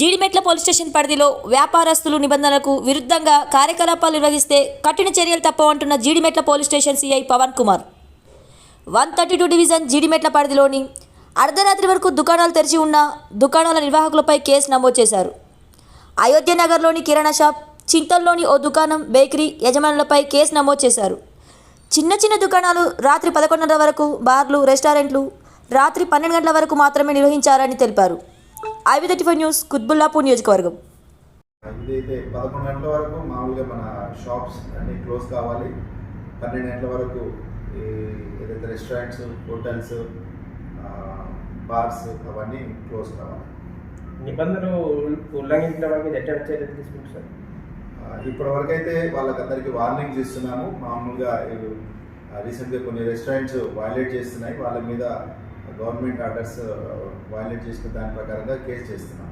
Jeedimetla police station పరిధిలో వ్యాపారస్తులు నిబంధనలకు విరుద్ధంగా కార్యకలాపాలు నిర్వహిస్తే కఠిన చర్యలు తప్పవంటున్న Jeedimetla police station CI Pavan Kumar. One thirty two division Jeedimetla పరిధిలోని అర్ధరాత్రి వరకు దుకాణాలు తెరిచి ఉన్న దుకాణాల నిర్వాహకులపై కేసు నమోదు చేశారు. అయోధ్య నగర్లోని కిరాణా షాప్ చింతల్లోని ఓ దుకాణం బేకరీ యజమానులపై కేసు నమోదు చేశారు. చిన్న చిన్న దుకాణాలు రాత్రి పదకొండున్నర వరకు బార్లు రెస్టారెంట్లు రాత్రి పన్నెండు గంటల వరకు మాత్రమే నిర్వహించారని తెలిపారు. IV thirty five news Quthbullapur నియోజకవర్గం. ఇదైతే పదకొండు గంటల వరకు మామూలుగా మన షాప్స్ అన్నీ క్లోజ్ కావాలి. పన్నెండు గంటల వరకు ఈ ఏదైతే రెస్టారెంట్స్ హోటల్స్ బార్స్ అవన్నీ క్లోజ్ కావాలి. నిబంధనలు ఉల్- ఉల్లంఘించిన వాళ్ళ మీద ఎటువంటి చర్యలు తీసుకుంటారు సార్ ఇప్పటి వరకు అయితే వాళ్ళకందరికీ వార్నింగ్స్ ఇస్తున్నాము. మామూలుగా రీసెంట్గా కొన్ని రెస్టారెంట్స్ వైలేట్ చేస్తున్నాయి. వాళ్ళ మీద గవర్నమెంట్ ఆర్డర్స్ వైలేట్ చేసిన దాని ప్రకారంగా కేసు చేస్తున్నాం.